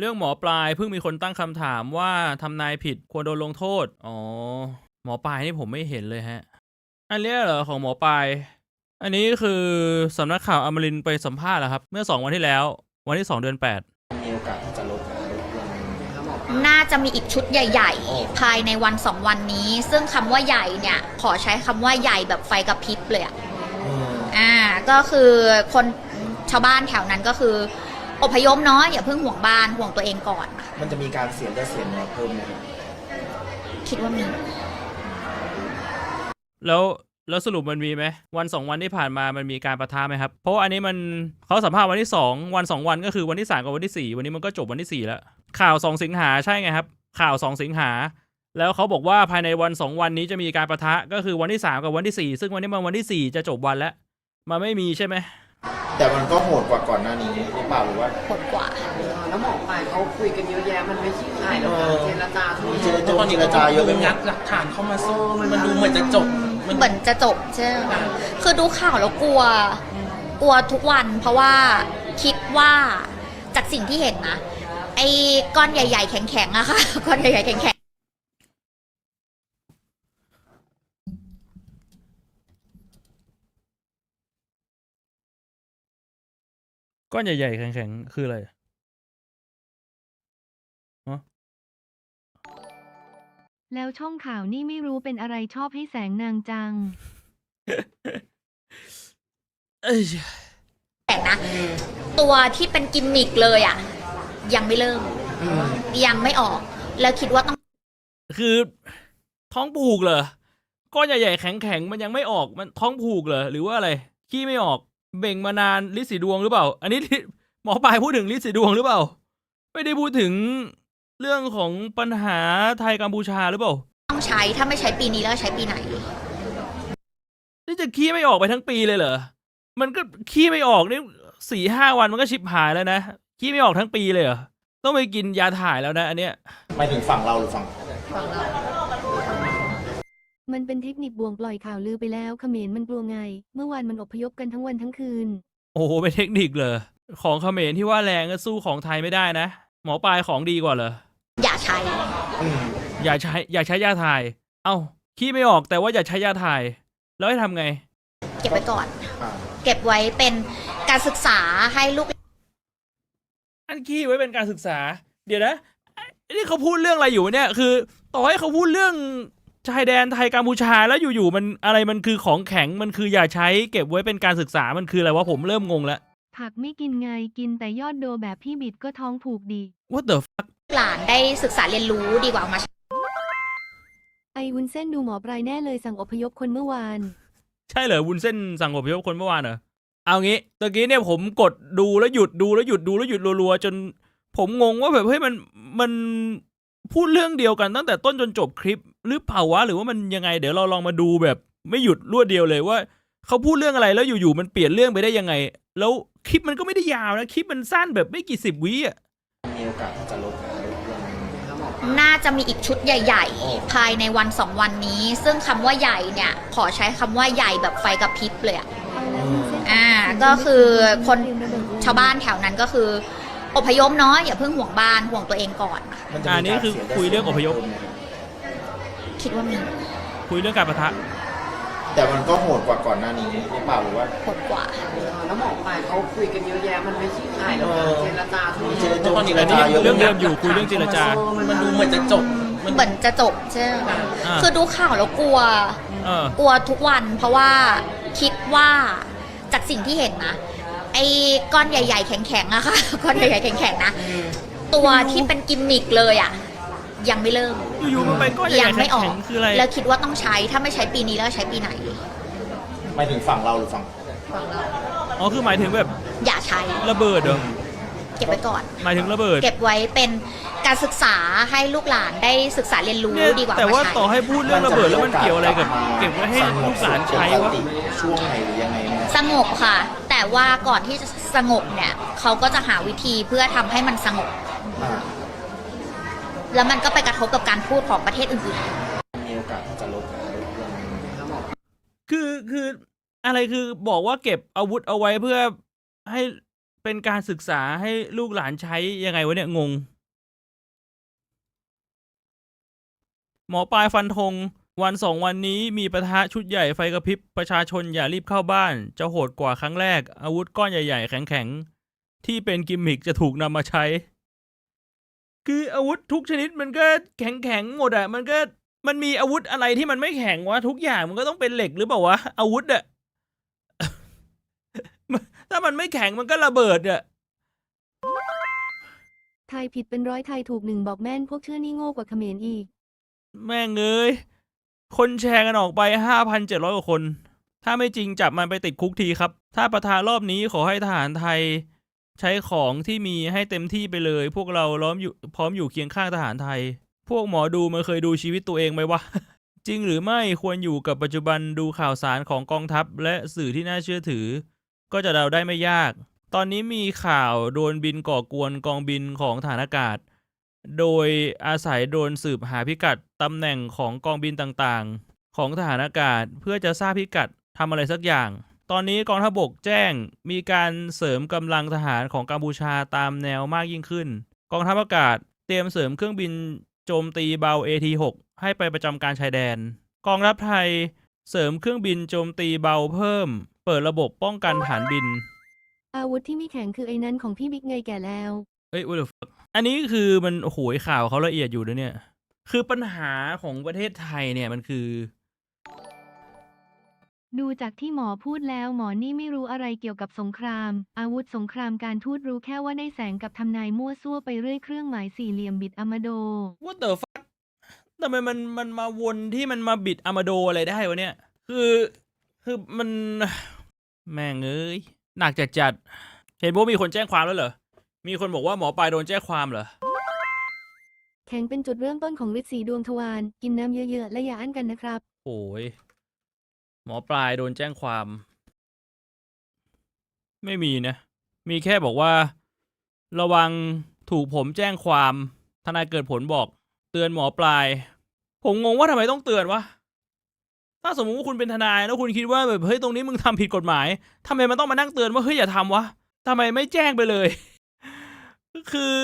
เรื่องหมอปลายเพิ่งมีคนตั้งคำถามว่าทำนายผิดควรโดนลงโทษ อ๋อ หมอปลายนี่ผมไม่เห็นเลยฮะ อันเนี้ยเหรอของหมอปลาย อันนี้คือสำนักข่าวอมรินทร์ไปสัมภาษณ์แล้วครับ เมื่อสองวันที่แล้ว วันที่สองเดือนแปดมีโอกาสที่จะลดลงน่าจะมีอีกชุดใหญ่ ๆ ภายในวันสองวันนี้ ซึ่งคำว่าใหญ่เนี่ย ขอใช้คำว่าใหญ่แบบไฟกระพริบเลยอะอ่า ก็คือคนชาวบ้านแถวนั้นก็คือ อพยพเนาะอย่าเพิ่งห่วงบ้านห่วงตัวเองก่อน มันจะมีการเสียเลือดเสียเนื้อเพิ่มไหมครับคิดว่ามีแล้วแล้วสรุปมันมีไหมวันสองวันที่ผ่านมามันมีการประทะไหมครับเพราะว่าอันนี้มันเขาสัมภาษณ์วันที่สองวันสองวันก็คือวันที่สามกับวันที่สี่วันนี้มันก็จบวันที่สี่แล้วข่าวสองสิงหาใช่ไงครับ ข่าวสองสิงหา แล้วเขาบอกว่าภายในวันสองวันนี้จะมีการประทะก็คือวันที่สามกับวันที่สี่ซึ่งวันนี้มันวันที่สี่จะจบวันแล้วมันไม่มีใช่ไหม แต่มันก็โหดกว่าก่อนหน้านี้หรือเปล่าหรือว่า ผลกว่า แล้วหมอปลายเขาคุยกันเยอะแยะมันไม่ใช่ขายหรอกเอค่ะอเจรจาทุกเจอย่ารงจาเจรจาเยอะไปหมงัดดหลักฐานเข้ามาสู้มันดูเหมือนจะจบ มันเหมือนจะจบใช่ไหมคือดูข่าวแล้วกลัว กลัวทุกวัน เพราะว่าคิดว่าจากสิ่งที่เห็นนะ ไอ้ก้อนใหญ่ ๆ แข็งๆอะค่ะ ก้อนใหญ่ๆแข็งๆ ก้อนใหญ่ ๆ แข็งๆ คืออะไรแล้วช่องข่าวนี่ไม่รู้เป็นอะไรชอบให้แสงนางจัง เอ้ยแต่นะ ตัวที่เป็นกิมมิกเลยอะยังไม่เริ่ม ยังไม่ออก แล้วคิดว่าต้องคือท้องผูกเหรอก้อนใหญ่ๆแข็งๆ มันยังไม่ออกมันท้องผูกเหรอหรือว่าอะไรขี้ไม่ออก เบ่งมานานลิสีดวงหรือเปล่า อันนี้หมอปลายพูดถึงลิสีดวงหรือเปล่า ไม่ได้พูดถึงเรื่องของปัญหาไทยกัมพูชาหรือเปล่า ต้องใช้ถ้าไม่ใช้ปีนี้แล้วใช้ปีไหน นี่จะขี้ไม่ออกไปทั้งปีเลยเหรอ มันก็ขี้ไม่ออกนี่สี่ห้าวันมันก็ชิบหายแล้วนะ ขี้ไม่ออกทั้งปีเลยเหรอ ต้องไปกินยาถ่ายแล้วนะ อันเนี้ย หมายถึงฝั่งเราหรือฝั่ง มันเป็นเทคนิคบ่วงปล่อยข่าวลือไปแล้วเขมรมันกลัวไง เมื่อวานมันอพยพกันทั้งวันทั้งคืน โอ้โหเป็นเทคนิคเลยของเขมรที่ว่าแรงก็สู้ของไทยไม่ได้นะ หมอปลายของดีกว่าเหรออย่าใช้อืมอย่าใช้อย่าใช้ยาถ่าย เอ้าขี้ไม่ออกแต่ว่าอย่าใช้ยาถ่าย แล้วให้ทำไง เก็บไว้ก่อนอ่าเก็บไว้เป็นการศึกษาให้ลูก อันขี้ไว้เป็นการศึกษา เดี๋ยวนะไอ้นี่เขาพูดเรื่องอะไรอยู่เนี่ย คือ ต่อให้เขาพูดเรื่อง ชายแดนไทยกัมพูชาแล้วอยู่ๆมันอะไรมันคือของแข็งมันคืออย่าใช้เก็บไว้เป็นการศึกษามันคืออะไรวะผมเริ่มงงแล้ว ผักไม่กินไงกินแต่ยอดโดแบบพี่บิดก็ท้องผูกดี what the fuck หลานได้ศึกษาเรียนรู้ดีกว่าเอามา ไอวุ้นเส้นดูหมอปลายแน่เลยสั่งอพยพคนเมื่อวาน ใช่เหรอวุ้นเส้นสั่งอพยพคนเมื่อวานเหรอเอางี้ตะกี้เนี่ยผมกดดูแล้วหยุดดูแล้วหยุดดูแล้วหยุดรัวๆจน ผมงงว่าแบบเฮ้ยมันมัน พูดเรื่องเดียวกันตั้งแต่ต้นจนจบคลิป หรือเปล่าวะหรือว่ามันยังไง เดี๋ยวเราลองมาดูแบบไม่หยุดรวดเดียวเลยว่าเขาพูดเรื่องอะไรแล้วอยู่ๆมันเปลี่ยนเรื่องไปได้ยังไง แล้วคลิปมันก็ไม่ได้ยาวนะคลิปมันสั้นแบบไม่กี่สิบวิอะมีโอกาสที่จะลดน่าจะมีอีกชุดใหญ่ ๆ ภายในวันสองวันนี้ ซึ่งคำว่าใหญ่เนี่ย ขอใช้คำว่าใหญ่แบบไฟกระพริบเลยอะอ่าก็คือคนชาวบ้านแถวนั้นก็คือ อพยพเนาะอย่าเพิ่งห่วงบ้านห่วงตัวเองก่อน มันจะอัมีนนี้การคือเสียเลือดคุยเรื่องอพยพเสีเนื้เพิ่มไหมครับคิดว่ามีคุยเรื่องการประทะ แต่มันก็โหดกว่าก่อนหน้านี้หรือเปล่าหรือว่า ผลกว่า แล้วหมอปลายเขาคุยกันเยอะแยะมันไม่ใช่ขายหรอกค่ะเออ เจรจาทุกอเจย่างรจาตอนนี้เจรจาเยอะเรื่องไปหเดิมมดอยู่คุยเรื่องเจรจา มันดูเหมือนจะจบมันเหมือนจะจบใช่ไหมอ่า คือดูข่าวแล้วกลัว เออ กลัวทุกวันเพราะว่าคิดว่าจากสิ่งที่เห็นนะ ไอ้ก้อนใหญ่ๆ แข็งๆอะค่ะ ก้อนใหญ่ๆแข็งๆนะ ตัวที่เป็นกิมมิกเลยอะยังไม่เริ่ม อยู่ๆมันเป็นก้อนใหยัญ่ๆไม่ออแข็ก งๆคืออะไรแล้วคิดว่าต้องใช้ ถ้าไม่ใช้ปีนี้แล้วใช้ปีไหนหมายถึงฝั่งเราหรือฝั่งอ๋อคือหมายถึงแบบอย่าใช้ ระเบิดเหรอเก็บไว้ก่อน หมายถึงระเบิดเก็บไว้เป็นการศึกษาให้ลูกหลานได้ศึกษาเรียนรู้เนี่ยดีกว่าแต่ว่ามาใช้ต่อให้พูดเรื่องระเบิดแล้วมันเกี่ยวอะไรกับ เก็บไว้ให้ลูกหลานใช้วะ ช่วงไหนหรือยังไงเนี่ยสงบค่ะ แต่ว่าก่อนที่จะสงบเนี่ยเขาก็จะหาวิธีเพื่อทำให้มันสงบ อ่าแล้วมันก็ไปกระทบกับการพูดของประเทศอื่นมีโอกาสที่จะลดลงคือคืออะไรคือบอกว่าเก็บอาวุธเอาไว้เพื่อให้เป็นการศึกษาให้ลูกหลานใช้ยังไงวะเนี่ยงง หมอปลายฟันธง วันสองวันนี้มีประทะชุดใหญ่ไฟกระพริบประชาชนอย่ารีบเข้าบ้าน จะโหดกว่าครั้งแรก อาวุธก้อนใหญ่ๆ แข็งๆ ที่เป็นกิมมิกจะถูกนำมาใช้ คืออาวุธทุกชนิดมันก็แข็งๆหมดอะมันก็มันมีอาวุธอะไรที่มันไม่แข็งวะทุกอย่างมันก็ต้องเป็นเหล็กหรือเปล่าวะอาวุธอะถ้ามันไม่แข็งมันก็ระเบิดอะไทยผิดเป็นร้อยไทยถูกหนึ่งบอกแม่นพวกเชื่อนี่โง่กว่าเขมรอีก แม่งเอ้ย คนแชร์กันออกไปห้าพันเจ็ดร้อยกว่าคน ถ้าไม่จริงจับมันไปติดคุกทีครับ ถ้าประธานรอบนี้ขอให้ทหารไทย ใช้ของที่มีให้เต็มที่ไปเลย พวกเราล้อมอยู่พร้อมอยู่เคียงข้างทหารไทย พวกหมอดูมันเคยดูชีวิตตัวเองไหมวะ จริงหรือไม่ควรอยู่กับปัจจุบันดูข่าวสารของกองทัพ และสื่อที่น่าเชื่อถือ ก็จะเดาได้ไม่ยาก ตอนนี้มีข่าวโดนบินก่อกวนกองบินของฐานอากาศ โดยอาศัยโดรนสืบหาพิกัดตำแหน่งของกองบินต่างๆ ของทหารอากาศเพื่อจะทราบพิกัดทำอะไรสักอย่าง ตอนนี้กองทัพบกแจ้งมีการเสริมกำลังทหารของกัมพูชาตามแนวมากยิ่งขึ้น กองทัพอากาศเตรียมเสริมเครื่องบินโจมตีเบา AT6 ให้ไปประจำการชายแดน กองทัพไทยเสริมเครื่องบินโจมตีเบาเพิ่ม เปิดระบบป้องกันฐานบิน อาวุธที่ม่แข็งคือไอ้นั้นของพี่บิ๊กไงแก่แล้ว เอ้ย what the fuck อันนี้คือมันโอ้โหข่าวเขาละเอียดอยู่นะเนี่ย คือปัญหาของประเทศไทยเนี่ยมันคือ ดูจากที่หมอพูดแล้วหมอนี่ไม่รู้อะไรเกี่ยวกับสงคราม อาวุธสงครามการทูตรู้แค่ว่าได้แสงกับทำนายมั่วซั่วไปเรื่อยเครื่องหมายสี่เหลี่ยมบิดอามาโด what the fuck ทำไมมันมันมาวนที่มันมาบิดอามาโดอะไรได้วะเนี่ย คือ คือมัน แม่งเอ้ยหนักจัดจัดๆเห็นว่ามีคนแจ้งความแล้วเหรอ มีคนบอกว่าหมอปลายโดนแจ้งความเหรอ แข็งเป็นจุดเริ่มต้นของฤทธิ์สีดวงทวารกินน้ำเยอะๆ และอย่าอั้นกันนะครับ โอ้ย หมอปลายโดนแจ้งความ ไม่มีนะ มีแค่บอกว่า ระวังถูกผมแจ้งความ ทนายเกิดผลบอก เตือนหมอปลาย ผมงงว่าทำไมต้องเตือนวะ ถ้าสมมุติว่าคุณเป็นทนายแล้วคุณคิดว่าแบบเฮ้ยตรงนี้มึงทำผิดกฎหมายทำไมมันต้องมานั่งเตือนว่าเฮ้ยอย่าทำวะทำไมไม่แจ้งไปเลย คือ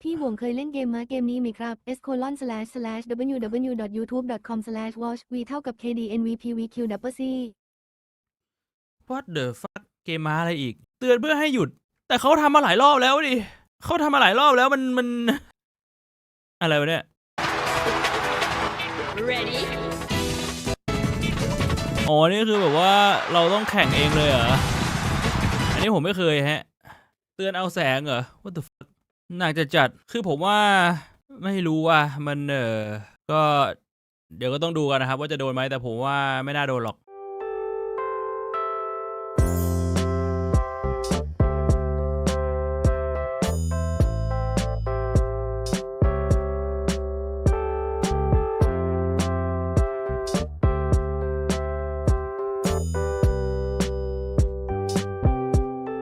พี่ห่วงเคยเล่นเกมมาเกมนี้ไหมครับ s colon slash slash www.youtube.com slash watch v เท่ากับ kd nvp vq double c what the fuck เกมมาอะไรอีก เตือนเพื่อให้หยุด แต่เขาทำมาหลายรอบแล้วดิเขาทำมาหลายรอบแล้วมันมัน อะไรวะเนี่ย ready อ๋อ นี่คือแบบว่าเราต้องแข่งเองเลยเหรอ อันนี้ผมไม่เคยฮะเตือนเอาแสงเหรอ what the fuck น่าจะจัดคือผมว่าไม่รู้ว่ามันเออก็เดี๋ยวก็ต้องดูกันนะครับ ว่าจะโดนไหมแต่ผมว่าไม่น่าโดนหรอก